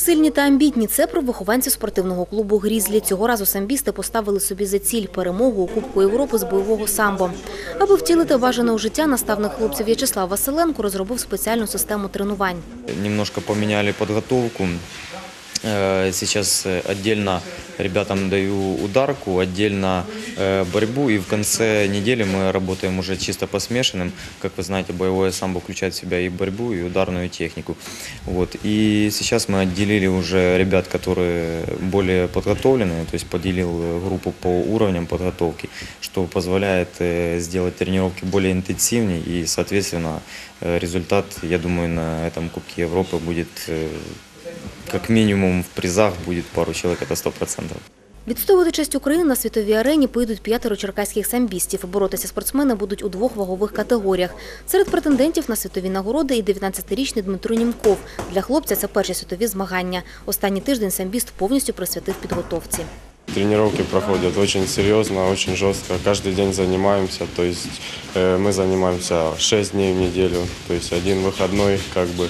Сильні та амбітні це про вихованців спортивного клубу Грізлі. Цього разу самбісти поставили собі за ціль перемогу у Кубку Європи з бойового самбо. Аби втілити бажане у життя, наставник хлопців В'ячеслав Василенко розробив спеціальну систему тренувань. Немножко поміняли подготовку. Э, Сейчас э, отдельно ребятам даю ударку, отдельно э, борьбу. И в конце недели мы работаем уже чисто по смешанным. Как вы знаете, боевое самбо включает в себя и борьбу, и ударную технику. Вот. И сейчас мы отделили уже ребят, которые более подготовленные, то есть поделил э, группу по уровням подготовки, что позволяет э, сделать тренировки более интенсивнее. И, соответственно, э, результат, я думаю, на этом Кубке Европы будет э, как минимум в призах будет пару человек, это 100%. Відстоювати честь України на світовій арені поїдуть п'ятеро черкаських самбістів. Боротися спортсмени будуть у двох вагових категоріях. Серед претендентів на світові нагороди і 19-річний Дмитро Німков. Для хлопця це перші світові змагання. Останній тиждень самбіст повністю присвятив підготовці. Тренировки проходят очень серьезно, очень жестко. Каждый день занимаемся, то есть э, мы занимаемся 6 дней в неделю, то есть один выходной, как бы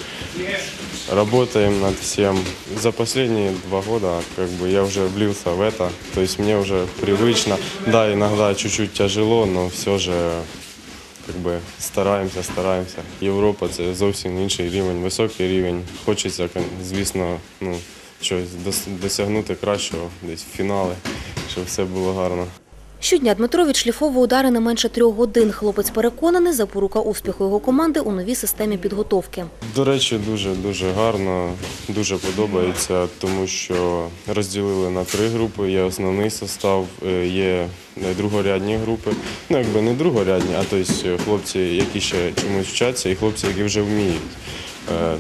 работаем над всем. За последние два года как бы я уже влился в это, то есть мне уже привычно. Да, иногда чуть-чуть тяжело, но все же как би стараємося, стараємося. Європа це зовсім інший рівень, високий рівень. Хочеться, звісно, ну, Щось дос- досягнути кращого, десь в фінали, щоб все було гарно. Щодня Дмитро відшліфовує удари не менше трьох годин. Хлопець переконаний, запорука успіху його команди у новій системі підготовки. До речі, дуже дуже гарно, дуже подобається, тому що розділили на три групи. Є основний состав, е, є е, другорядні групи. Ну якби не другорядні, а тобто хлопці, які ще чомусь вчаться, і хлопці, які вже вміють. Е,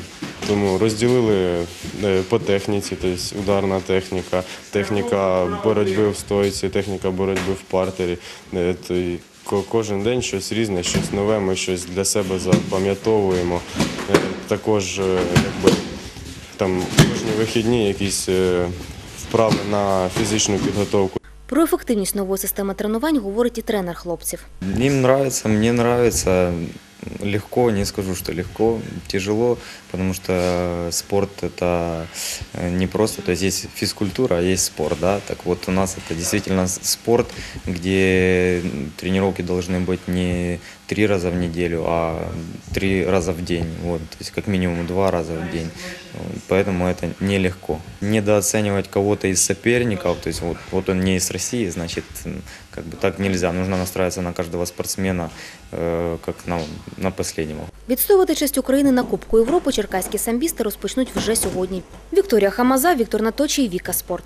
Тому розділили е, по техніці, тобто ударна техніка, техніка боротьби в стойці, техніка боротьби в партері. Е, Кожен день щось різне, щось нове, ми щось для себе запам'ятовуємо. Також якби, там кожні вихідні якісь вправи на фізичну підготовку. Про ефективність нової системи тренувань говорить і тренер хлопців. Им нравится, мне нравится Легко, не скажу, что легко, тяжело, потому что спорт это э, не просто, то есть есть физкультура, а есть спорт, да, так вот у нас это действительно с- спорт, где тренировки должны быть не три раза в неделю, а три раза в день, вот, то есть как минимум два раза в день, Вот, поэтому это нелегко. Недооценивать кого-то из соперников, то есть вот, вот он не из России, значит, м, как бы так нельзя, нужно настраиваться на каждого спортсмена, э, как на, на последнего. Відстоювати честь України на Кубку Європи черкаські самбісти розпочнуть вже сьогодні. Вікторія Хамаза, Віктор Наточий, Віка Спорт.